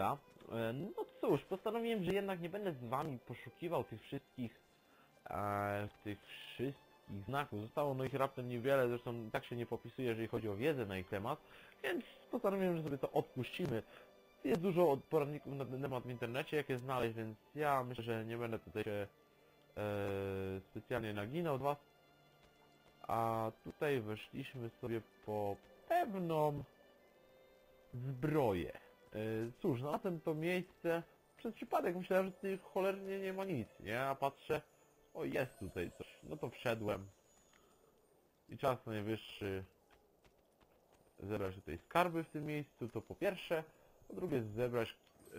Brotherhooda. E, No cóż, postanowiłem, że jednak nie będę z wami poszukiwał tych wszystkich e, tych wszystkich znaków. Zostało no ich raptem niewiele, zresztą tak się nie popisuje, jeżeli chodzi o wiedzę na ich temat, więc postanowiłem, że sobie to odpuścimy. Jest dużo poradników na ten temat w internecie, jak je znaleźć, więc ja myślę, że nie będę tutaj się e, specjalnie naginał od was. A tutaj weszliśmy sobie po pewną zbroję. E, Cóż, na tym to miejsce przez przypadek myślałem, że tutaj cholernie nie ma nic, nie? A patrzę, o jest tutaj coś. No to wszedłem. I czas najwyższy zebrać tutaj skarby w tym miejscu, to po pierwsze. Po drugie zebrać yy,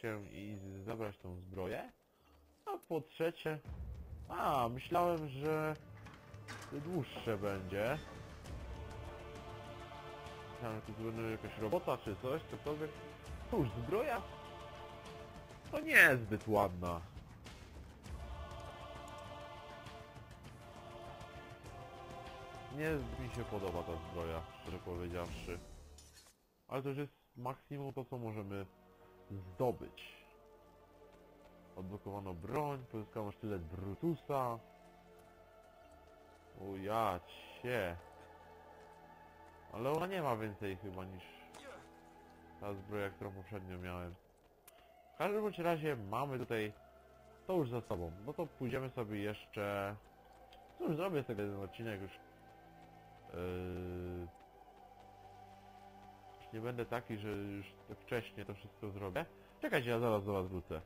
się i zabrać tą zbroję. A po trzecie... A, myślałem, że dłuższe będzie. Myślałem, że to będzie jakaś robota czy coś, cokolwiek. Cóż, zbroja? To nie jest zbyt ładna. Nie mi się podoba ta zbroja, szczerze powiedziawszy. Ale to już jest maksimum to, co możemy zdobyć. Odblokowano broń, pozyskano sztylet Brutusa. O ja cię. Ale ona nie ma więcej chyba niż ta zbroja, którą poprzednio miałem. W każdym bądź razie mamy tutaj to już za sobą. No to pójdziemy sobie jeszcze... Cóż, zrobię z tego jeden odcinek już. Yy... Już nie będę taki, że już tak wcześnie to wszystko zrobię. Czekajcie, ja zaraz do was wrócę.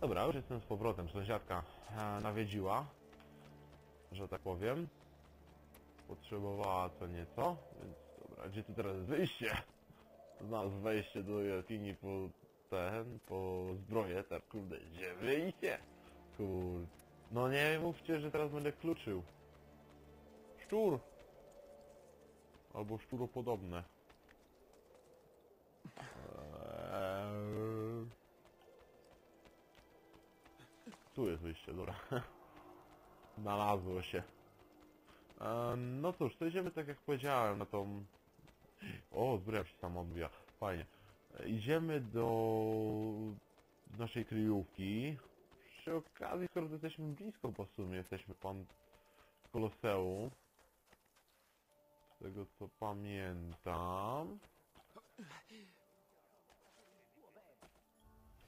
Dobra, już jestem z powrotem. Sąsiadka e, nawiedziła, że tak powiem. Potrzebowała co nieco, więc gdzie tu teraz wyjście? Znalazł wejście do jaskini po ten, po zbroję, tak kurde, gdzie wyjście? Kur... No nie mówcie, że teraz będę kluczył. Szczur! Albo szczuropodobne. Eee... Tu jest wyjście, dobra. Znalazło się. E, no cóż, to idziemy tak jak powiedziałem na tą... O, zbroja się sama odbija. Fajnie. Idziemy do naszej kryjówki. Przy okazji, skoro jesteśmy blisko po sumie, jesteśmy pan Koloseum. Z tego co pamiętam.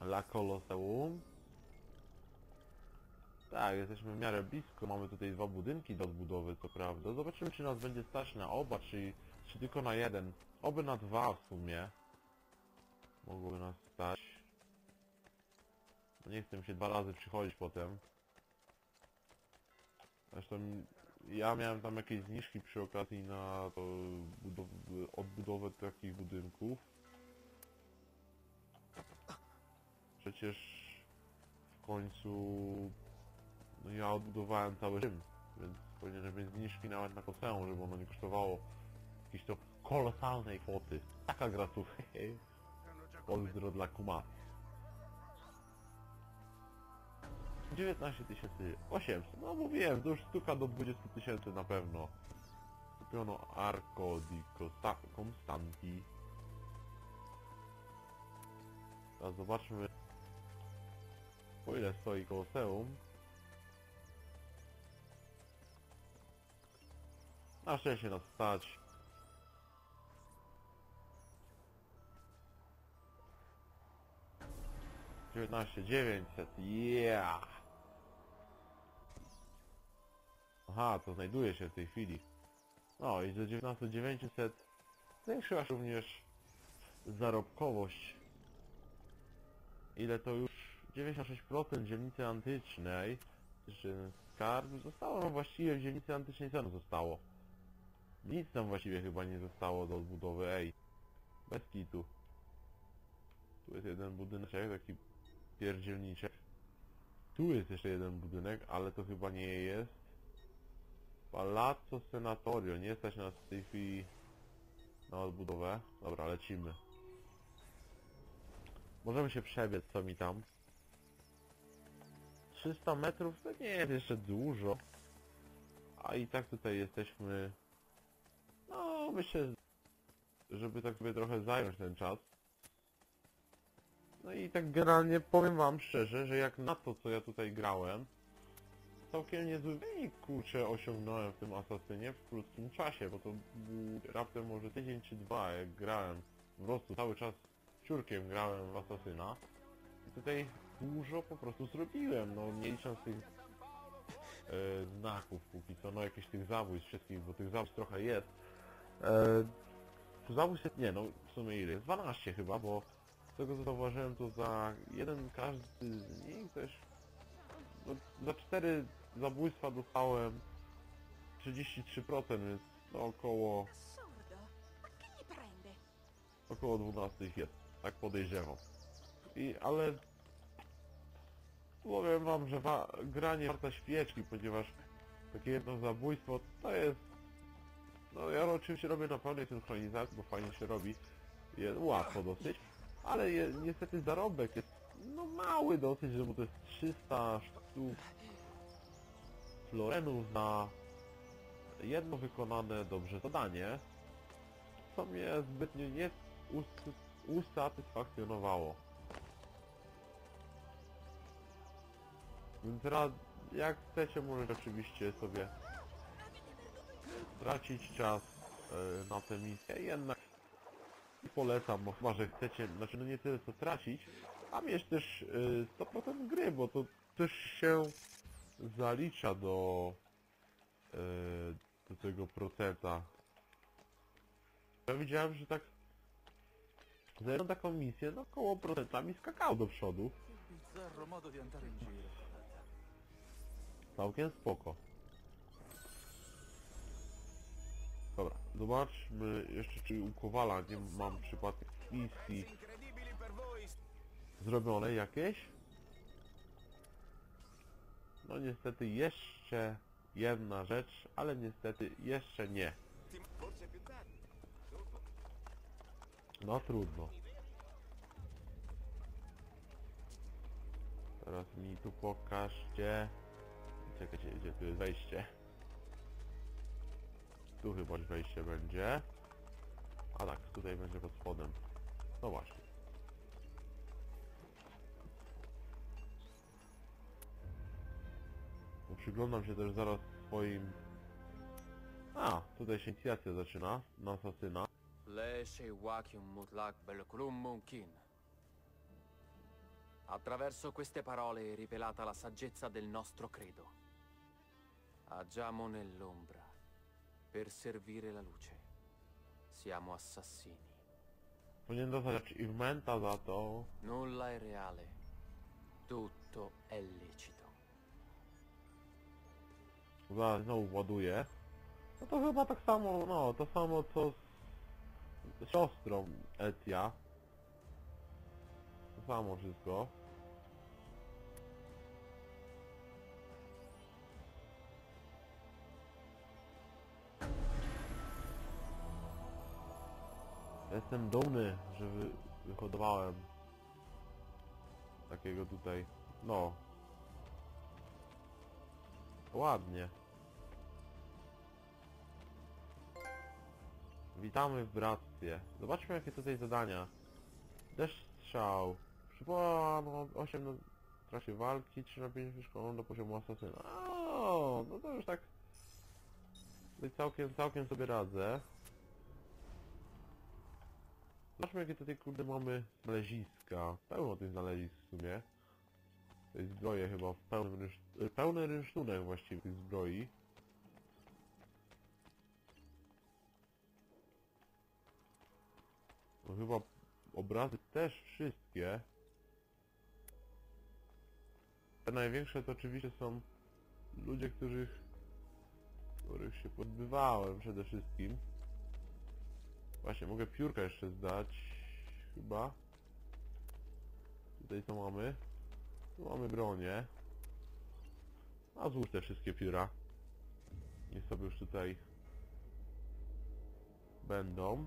La Koloseum. Tak, jesteśmy w miarę blisko, mamy tutaj dwa budynki do odbudowy, co prawda. Zobaczymy, czy nas będzie stać na oba, czy, czy tylko na jeden. Oby na dwa w sumie. Mogłoby nas stać. Nie chcę się dwa razy przychodzić potem. Zresztą ja miałem tam jakieś zniżki przy okazji na to budow- odbudowę takich budynków. Przecież w końcu no ja odbudowałem cały Rzym, więc powinienem mieć zniżki nawet na koseum, żeby ono nie kosztowało jakiejś to kolosalnej kwoty. Taka gra tu. Pozdro dla kuma. 19 800, no mówiłem, to już sztuka do 20 tysięcy na pewno. Kupiono Arco di Costa Constanti. Teraz zobaczmy po ile stoi Koloseum. Na szczęście nas stać. Dziewiętnaście dziewięćset, yeah! Aha, to znajduje się w tej chwili. No i za 19 900 zwiększyła się również zarobkowość. Ile to już? 96% dzielnicy antycznej. Jeden skarb. Zostało nam właściwie w dzielnicy antycznej co zostało? Nic nam właściwie chyba nie zostało do odbudowy, ej. Bez kitu. Tu jest jeden budynek, taki pierdzielniczek. Tu jest jeszcze jeden budynek, ale to chyba nie jest. Palazzo Senatorio, nie stać nas w tej chwili na odbudowę. Dobra, lecimy. Możemy się przebiec, co mi tam. 300 metrów to nie jest jeszcze dużo. A i tak tutaj jesteśmy... No, myślę, żeby tak sobie trochę zająć ten czas. No i tak generalnie powiem wam szczerze, że jak na to co ja tutaj grałem, całkiem niezły wynik kurczę osiągnąłem w tym asasynie w krótkim czasie, bo to był raptem może tydzień czy dwa jak grałem. Po prostu cały czas ciurkiem grałem w asasyna. I tutaj dużo po prostu zrobiłem, no nie licząc tych e, znaków póki co, no jakieś tych zabójstw wszystkich, bo tych zabójstw trochę jest. E, zabójstw jest, nie no w sumie ile jest? 12 chyba, bo z tego co zauważyłem to za jeden każdy z nich też no, za cztery zabójstwa dostałem 33%, więc no około około 12 ich jest, tak podejrzewam. I ale powiem wam, że wa gra nie warta świeczki, ponieważ takie jedno zabójstwo to jest no ja oczywiście robię na pełnej synchronizacji, bo fajnie się robi, jest łatwo dosyć, ale je, niestety zarobek jest no mały dosyć, bo to jest 300 sztuk florenów na jedno wykonane dobrze zadanie, co mnie zbytnio nie us- usatysfakcjonowało. Więc teraz, jak chcecie, możecie oczywiście sobie tracić czas e, na tę misję, jednak polecam, bo chyba, że chcecie, znaczy no nie tyle co tracić, a mieć też e, 100% gry, bo to też się zalicza do, e, do tego procenta. Ja widziałem, że tak za jedną taką misję, no koło procentami skakał do przodu. Całkiem spoko. Zobaczmy jeszcze czy u Kowala nie mam przypadek misji zrobione jakieś. No niestety jeszcze jedna rzecz, ale niestety jeszcze nie. No trudno. Teraz mi tu pokażcie. Czekajcie, gdzie tu jest wejście? Tu chyba wejście będzie. A tak, tutaj będzie pod spodem. No właśnie. Bo przyglądam się też zaraz swoim... A, tutaj się inicjacja zaczyna, na asasyna. Attraverso queste parole è rivelata la saggezza del nostro credo. Agiamo nell'ombra per servire la luce. Siamo assassini. Powinien dostać achievementa za to. Nulla è reale. Tutto è licito. Zaraz znowu ładuje. No to chyba tak samo, no to samo co z siostrą Etia. To samo wszystko. Jestem dumny, że wy, wyhodowałem takiego tutaj, no, ładnie. Witamy w bractwie. Zobaczmy jakie tutaj zadania. Deszcz strzał. Przywołano 8 na trasie walki, 3 na 5 wyszkoloną do poziomu asasyna. O, no to już tak... Całkiem, całkiem sobie radzę. Zobaczmy jakie tutaj kurde mamy znaleziska. Pełno tych znalezisk w sumie. Tej zbroje chyba w pełnym rysz... y, pełny rynsztunek właściwie tych zbroi. No chyba obrazy też wszystkie. Te największe to oczywiście są ludzie, których których się pozbywałem przede wszystkim. Właśnie, mogę piórka jeszcze zdać. Chyba. Tutaj co mamy? Tu mamy bronię. A złóż te wszystkie pióra. Niech sobie już tutaj będą.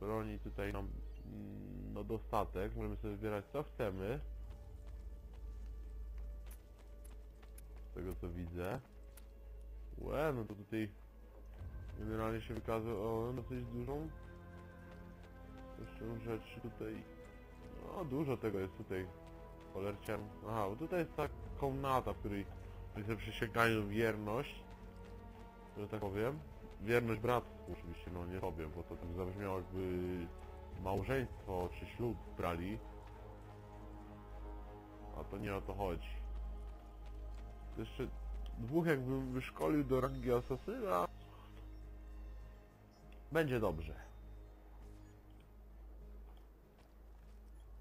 Broni tutaj nam mm, no dostatek. Możemy sobie wybierać co chcemy. Z tego co widzę. Łe, no to tutaj Generalnie się wykazał dosyć dużą jeszcze rzeczy tutaj. No dużo tego jest tutaj. Cholercian. Aha, bo tutaj jest ta komnata, w której sobie przysięgają wierność. Że tak powiem. Wierność bractwu oczywiście, no nie sobie, bo to tak zabrzmiało jakby małżeństwo czy ślub brali. A to nie o to chodzi. Jeszcze dwóch jakbym wyszkolił do rangi asasyna. Będzie dobrze.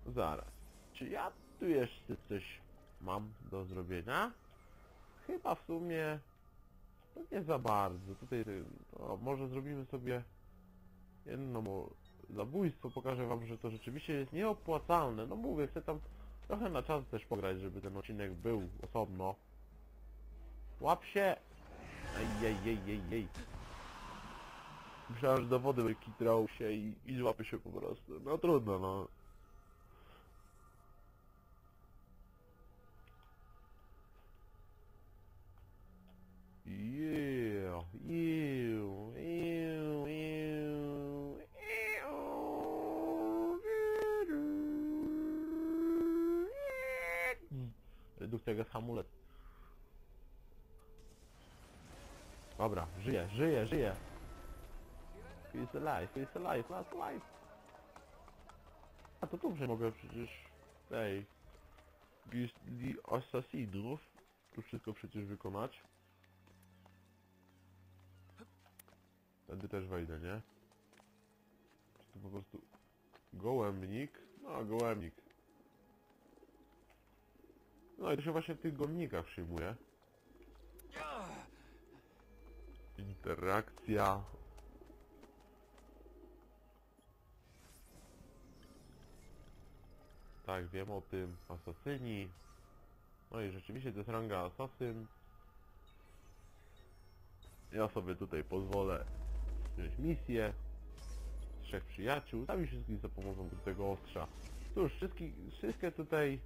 Zaraz. Czy ja tu jeszcze coś mam do zrobienia? Chyba w sumie no nie za bardzo. Tutaj no, może zrobimy sobie jedno zabójstwo. Pokażę wam, że to rzeczywiście jest nieopłacalne. No mówię, chcę tam trochę na czas też pograć, żeby ten odcinek był osobno. Łap się! Ej, ej, ej, ej, ej. Myślałem, że do wody kitrał się i, i złapie się po prostu. No trudno, no. Yeah, ew, ew. Redukcja gaz hamulec. Dobra, żyje, żyje, żyje. He's alive, he's alive, last life. A to dobrze mogę przecież... Ej... Gildi Assassinów. Tu wszystko przecież wykonać. Tędy też wejdę, nie? Czy to po prostu... Gołębnik? No, gołębnik. No i to się właśnie w tych gołębnikach przyjmuje. Interakcja. Tak, wiem o tym. Asasyni. No i rzeczywiście to jest ranga asasyn. Ja sobie tutaj pozwolę wziąć misję. Trzech przyjaciół. Sami wszystkim za pomocą tego ostrza. Cóż, wszystkie, wszystkie tutaj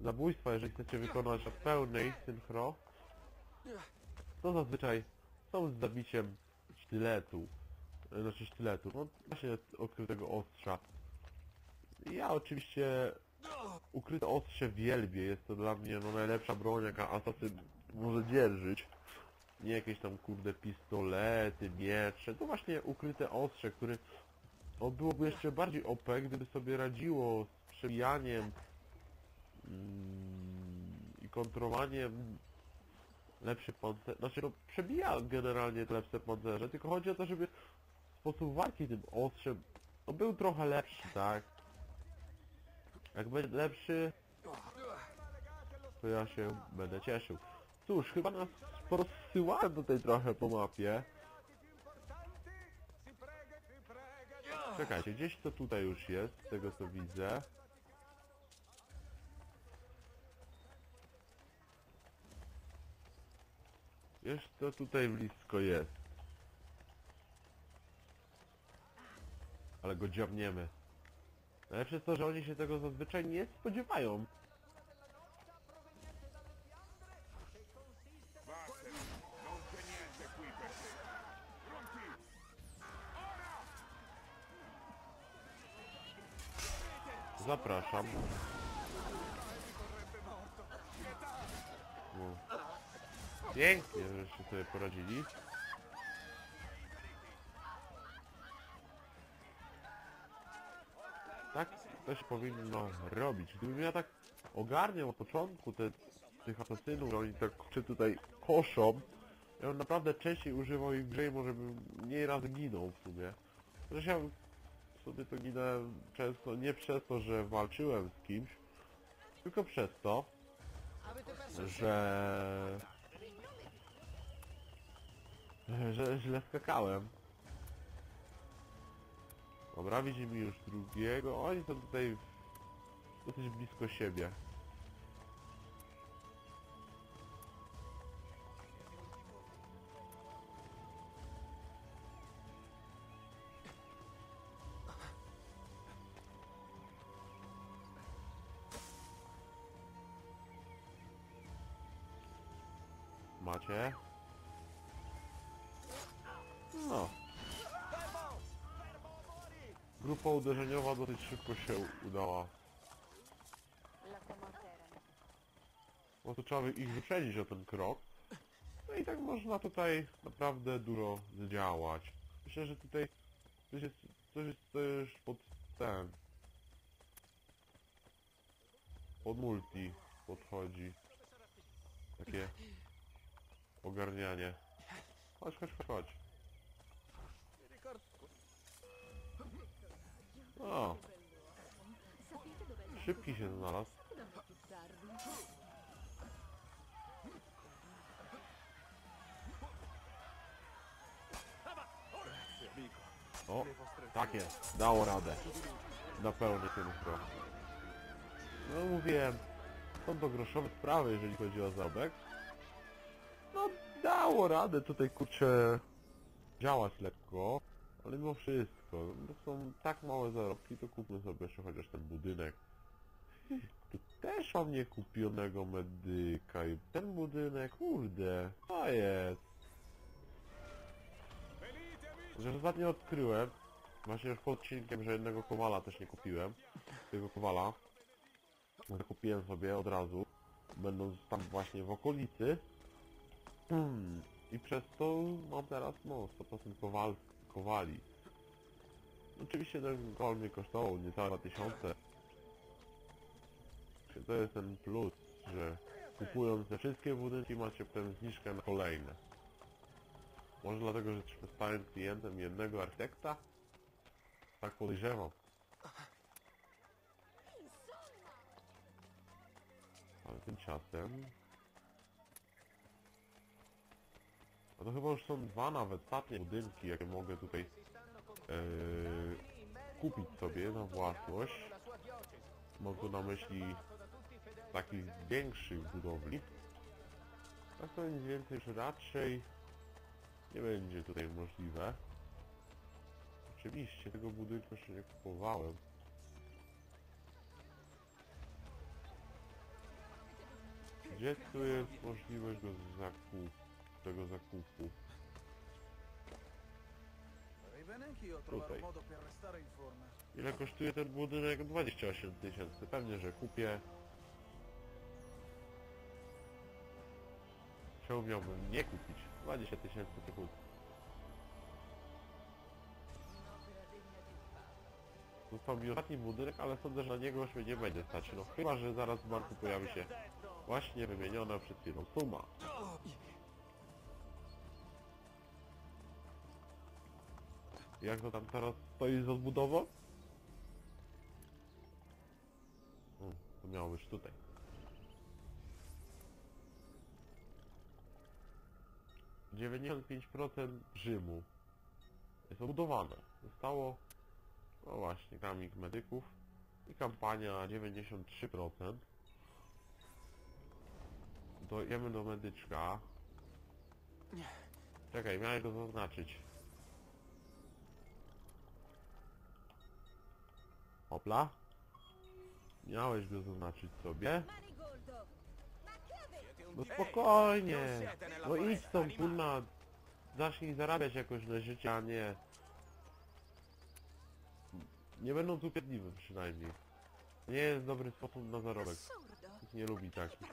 zabójstwa, jeżeli chcecie wykonać w pełnej synchro, to zazwyczaj są z zabiciem sztyletu. Znaczy sztyletu, no właśnie odkrytego ostrza. Ja oczywiście ukryte ostrze wielbię, jest to dla mnie no, najlepsza broń jaka asasyn może dzierżyć. Nie jakieś tam kurde pistolety, miecze, to właśnie ukryte ostrze, które no, byłoby jeszcze bardziej OP, gdyby sobie radziło z przebijaniem mm, i kontrowaniem lepszy pancerz, znaczy no przebija generalnie te lepsze pancerze, tylko chodzi o to, żeby sposób walki tym ostrzem no, był trochę lepszy, tak? Jak będzie lepszy, to ja się będę cieszył. Cóż, chyba nas porozsyłałem tutaj trochę po mapie. Czekajcie, gdzieś to tutaj już jest, z tego co widzę. Wiesz to tutaj blisko jest. Ale go dziabniemy. Najlepsze jest to, że oni się tego zazwyczaj nie spodziewają. Zapraszam. No. Pięknie, żeście sobie poradzili. Się powinno robić. Gdybym ja tak ogarniał od początku te, tych asasynów, oni tak czy tutaj koszą, ja bym naprawdę częściej używał ich w grze i może bym mniej razy ginął w sumie. Zresztą ja sobie to ginąłem często nie przez to, że walczyłem z kimś, tylko przez to, że... że źle skakałem. Dobra, widzimy już drugiego. Oni są tutaj dosyć blisko siebie. Macie? Grupa uderzeniowa dosyć szybko się udała. Era Po prostu trzeba ich wyprzedzić o ten krok. No i tak można tutaj naprawdę dużo zdziałać. Myślę, że tutaj coś jest, coś jest też pod ten. Pod multi podchodzi. Takie ogarnianie. Chodź, chodź, chodź. O, szybki się znalazł. O, tak jest, dało radę. Na pełny ten krok. No mówiłem, są to groszowe sprawy, jeżeli chodzi o zarobek. No dało radę tutaj kurczę działać lekko, ale mimo wszystko, to są tak małe zarobki, to kupmy sobie jeszcze chociaż ten budynek. Tu też mam niekupionego medyka i ten budynek, kurde, to jest. Że ostatnio odkryłem, właśnie już pod odcinkiem, że jednego kowala też nie kupiłem. Tego kowala. Zakupiłem sobie od razu, będąc tam właśnie w okolicy. Hmm. I przez to mam teraz no 100% kowal, kowali. Oczywiście ten mnie kosztował niecałe 2000. Czy To jest ten plus, że kupując te wszystkie budynki macie potem zniżkę na kolejne. Może dlatego, że jesteśmy stałym klientem jednego architekta? Tak podejrzewam. Ale tymczasem... A to chyba już są dwa nawet ostatnie budynki, jakie mogę tutaj kupić sobie na własność. Mam tu na myśli takich większych budowli. Tak to nic więcej już raczej nie będzie tutaj możliwe. Oczywiście tego budynku jeszcze nie kupowałem. Gdzie tu jest możliwość zakupu, tego zakupu? Tutaj. Ile kosztuje ten budynek? 28 tysięcy. Pewnie, że kupię. Czemu miałbym nie kupić? 20 tysięcy to kupię. Został mi ostatni budynek, ale sądzę, że na niego już mnie nie będzie stać. No chyba, że zaraz w banku pojawi się właśnie wymieniona przed chwilą suma. Jak to tam teraz stoi z odbudową? Hmm, to miało być tutaj. Dziewięćdziesiąt procent Rzymu jest obudowane. Zostało, no właśnie, kamik medyków i kampania 93%. Dojemy do medyczka. Czekaj, miałem go zaznaczyć. Hopla. Miałeś go zaznaczyć sobie. No spokojnie. No idź tą kurna. Zacznij zarabiać jakoś na życie, a nie... Nie będą tu piedliwe przynajmniej. Nie jest dobry sposób na zarobek. Nikt nie lubi takich.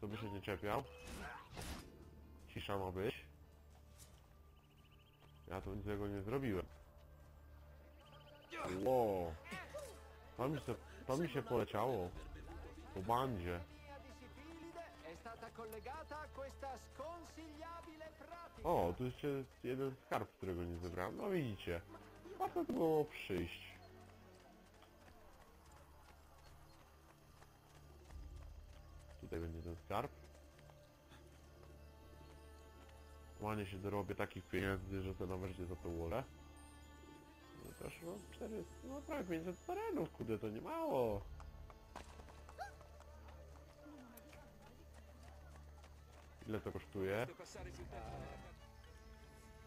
To by się nie czepiał. Cisza ma być. Ja tu nic złego nie zrobiłem. Ło. To mi się, to mi się poleciało. Po bandzie. O, tu jeszcze jest jeden skarb, którego nie zebrałem. No widzicie. Warto tu było przyjść. Tutaj będzie ten skarb. Łanie się dorobię takich pieniędzy, że to nawet nie za to wolę. No też no 4, no prawie 500 terenów, kurde, to nie mało. Ile to kosztuje?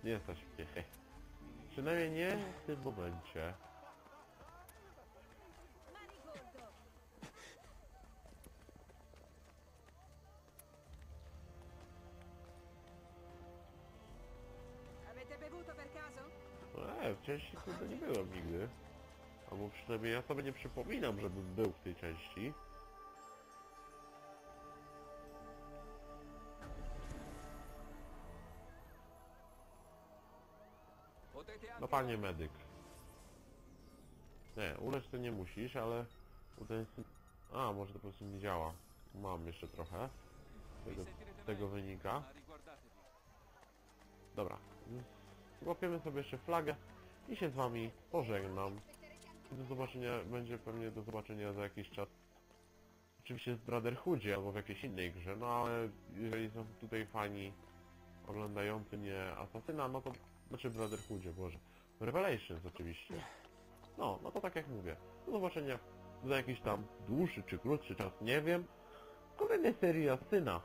Nie stać mnie. Przynajmniej nie w tym momencie. Byłem nigdy. Albo przynajmniej ja sobie nie przypominam, żebym był w tej części. No panie medyk. Nie, ulecz to nie musisz, ale... A, może to po prostu nie działa. Mam jeszcze trochę. Tego, tego wynika. Dobra. Złapiemy sobie jeszcze flagę i się z wami pożegnam. Do zobaczenia, będzie pewnie do zobaczenia za jakiś czas. Oczywiście w Brotherhoodzie albo w jakiejś innej grze, no ale jeżeli są tutaj fani oglądający mnie Asasyna, no to znaczy w Brotherhoodzie, Boże. Revelations oczywiście. No, no to tak jak mówię. Do zobaczenia za jakiś tam dłuższy czy krótszy czas, nie wiem. Kolejnej serii Asyna.